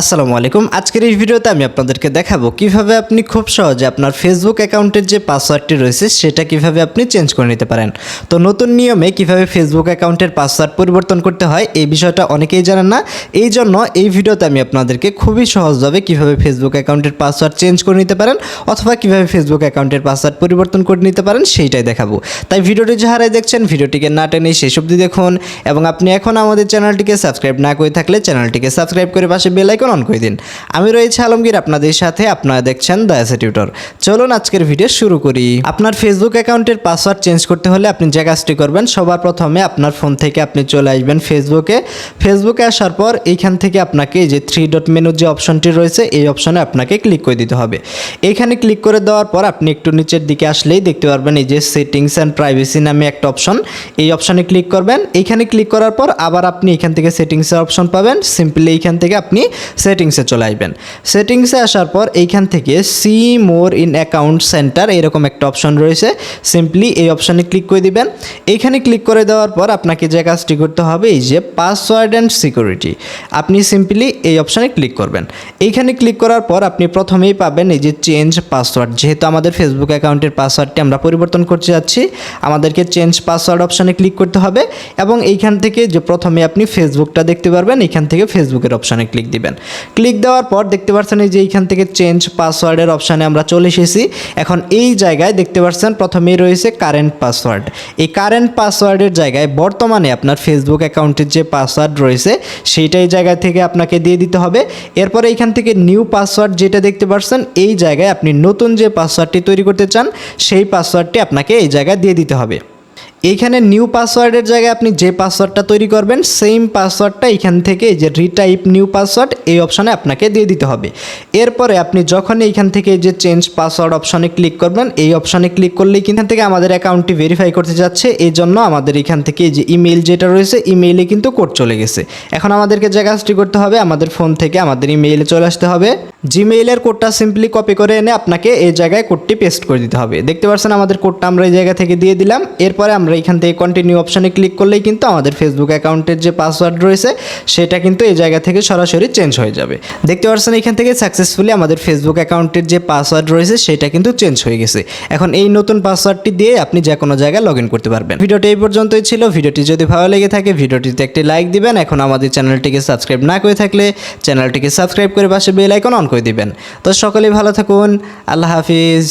আসসালামু আলাইকুম। আজকের এই ভিডিওতে আমি আপনাদেরকে দেখাবো কীভাবে আপনি খুব সহজে আপনার ফেসবুক অ্যাকাউন্টের যে পাসওয়ার্ডটি রয়েছে, সেটা কীভাবে আপনি চেঞ্জ করে নিতে পারেন। তো নতুন নিয়মে কীভাবে ফেসবুক অ্যাকাউন্টের পাসওয়ার্ড পরিবর্তন করতে হয়, এই বিষয়টা অনেকেই জানেন না। এই জন্য এই ভিডিওতে আমি আপনাদেরকে খুবই সহজভাবে কীভাবে ফেসবুক অ্যাকাউন্টের পাসওয়ার্ড চেঞ্জ করে নিতে পারেন, অথবা কীভাবে ফেসবুক অ্যাকাউন্টের পাসওয়ার্ড পরিবর্তন করে নিতে পারেন, সেইটাই দেখাবো। তাই ভিডিওটি যাহারাই দেখছেন, ভিডিওটিকে না টেনে শেষ অবধি দেখুন, এবং আপনি এখন আমাদের চ্যানেলটিকে সাবস্ক্রাইব না করে থাকলে চ্যানেলটিকে সাবস্ক্রাইব করে পাশে বেল আইকন অন করে দিন? আমি রয়েছে আলমগীর, আপনাদের সাথে আপনারা দেখছেন দয়াসা টিউটর চলুন আজকের ভিডিও শুরু করি। আপনার ফেসবুক অ্যাকাউন্টের পাসওয়ার্ড চেঞ্জ করতে হলে আপনি যে কাজটি করবেন, সবার প্রথমে আপনার ফোন থেকে আপনি চলে আসবেন ফেসবুকে ফেসবুকে আসার পর এইখান থেকে আপনাকে যে থ্রি ডট মেনুর যে অপশনটি রয়েছে, এই অপশনে আপনাকে ক্লিক করে দিতে হবে। এইখানে ক্লিক করে দেওয়ার পর আপনি একটু নিচের দিকে আসলেই দেখতে পারবেন এই যে সেটিংস অ্যান্ড প্রাইভেসি নামে একটা অপশন এই অপশনে ক্লিক করবেন। এইখানে ক্লিক করার পর আবার আপনি এখান থেকে সেটিংসের অপশন পাবেন। সিম্পলি এইখান থেকে আপনি সেটিংসে চলে আসবেন সেটিংসে আসার পর এইখান থেকে see more in account centre এরকম একটা অপশন রয়েছে। সিম্পলি এই অপশনে ক্লিক করে দিবেন। এইখানে ক্লিক করে দেওয়ার পর আপনাকে যে কাজটি করতে হবে এই যে পাসওয়ার্ড অ্যান্ড সিকিউরিটি। আপনি সিম্পলি এই অপশানে ক্লিক করবেন। এইখানে ক্লিক করার পর আপনি প্রথমেই পাবেন এই যে চেঞ্জ পাসওয়ার্ড। যেহেতু আমাদের ফেসবুক অ্যাকাউন্টের পাসওয়ার্ডটি আমরা পরিবর্তন করতে যাচ্ছি, আমাদেরকে চেঞ্জ পাসওয়ার্ড অপশানে ক্লিক করতে হবে এবং এইখান থেকে যে প্রথমে আপনি ফেসবুকটা দেখতে পারবেন, এইখান থেকে ফেসবুকের অপশানে ক্লিক দিবেন। ক্লিক দেওয়ার পর দেখতে পাচ্ছেন এই যে এইখান থেকে চেঞ্জ পাসওয়ার্ডের অপশানে আমরা চলে এসেছি। এখন এই জায়গায় দেখতে পাচ্ছেন প্রথমেই রয়েছে কারেন্ট পাসওয়ার্ড এই কারেন্ট পাসওয়ার্ডের জায়গায় বর্তমানে আপনার ফেসবুক অ্যাকাউন্টের যে পাসওয়ার্ড রয়েছে সেইটাই জায়গা থেকে আপনাকে দিয়ে দিতে হবে। এরপরে এইখান থেকে নিউ পাসওয়ার্ড যেটা দেখতে পাচ্ছেন এই জায়গায় আপনি নতুন যে পাসওয়ার্ডটি তৈরি করতে চান, সেই পাসওয়ার্ডটি আপনাকে এই জায়গায় দিয়ে দিতে হবে। এইখানে নিউ পাসওয়ার্ডের জায়গায় আপনি যে পাসওয়ার্ডটা তৈরি করবেন সেম পাসওয়ার্ডটা এখান থেকে যে রিটাইপ নিউ পাসওয়ার্ড এই অপশানে আপনাকে দিয়ে দিতে হবে। এরপরে আপনি যখন এইখান থেকে যে চেঞ্জ পাসওয়ার্ড অপশানে ক্লিক করবেন, এই অপশানে ক্লিক করলেই এখান থেকে আমাদের অ্যাকাউন্টটি ভেরিফাই করতে যাচ্ছে। এই জন্য আমাদের এখান থেকে যে ইমেল যেটা রয়েছে ইমেইলে কিন্তু কোড চলে গেছে। এখন আমাদেরকে যে কাজটি করতে হবে, আমাদের ফোন থেকে আমাদের ইমেইলে চলে আসতে হবে। জিমেইলের কোডটা সিম্পলি কপি করে এনে আপনাকে এই জায়গায় কোডটি পেস্ট করে দিতে হবে। দেখতে পাচ্ছেন আমাদের কোডটা আমরা এই জায়গা থেকে দিয়ে দিলাম। এরপরে আমরা এখান থেকে কন্টিনিউ অপশানে ক্লিক করলেই কিন্তু আমাদের ফেসবুক অ্যাকাউন্টের যে পাসওয়ার্ড রয়েছে, সেটা কিন্তু এই জায়গা থেকে সরাসরি চেঞ্জ হয়ে যাবে। দেখতে পাচ্ছেন এখান থেকে সাকসেসফুলি আমাদের ফেসবুক অ্যাকাউন্টের যে পাসওয়ার্ড রয়েছে, সেটা কিন্তু চেঞ্জ হয়ে গেছে। এখন এই নতুন পাসওয়ার্ডটি দিয়ে আপনি যে কোনো জায়গায় লগ ইন করতে পারবেন। ভিডিওটি এই পর্যন্তই ছিল। ভিডিওটি যদি ভালো লেগে থাকে, ভিডিওটিতে একটি লাইক দিবেন। এখন আমাদের চ্যানেলটিকে সাবস্ক্রাইব না করে থাকলে চ্যানেলটিকে সাবস্ক্রাইব করে পাশে বেল আইকন অন করে দিবেন। তো সকলেই ভালো থাকুন। আল্লাহ হাফিজ।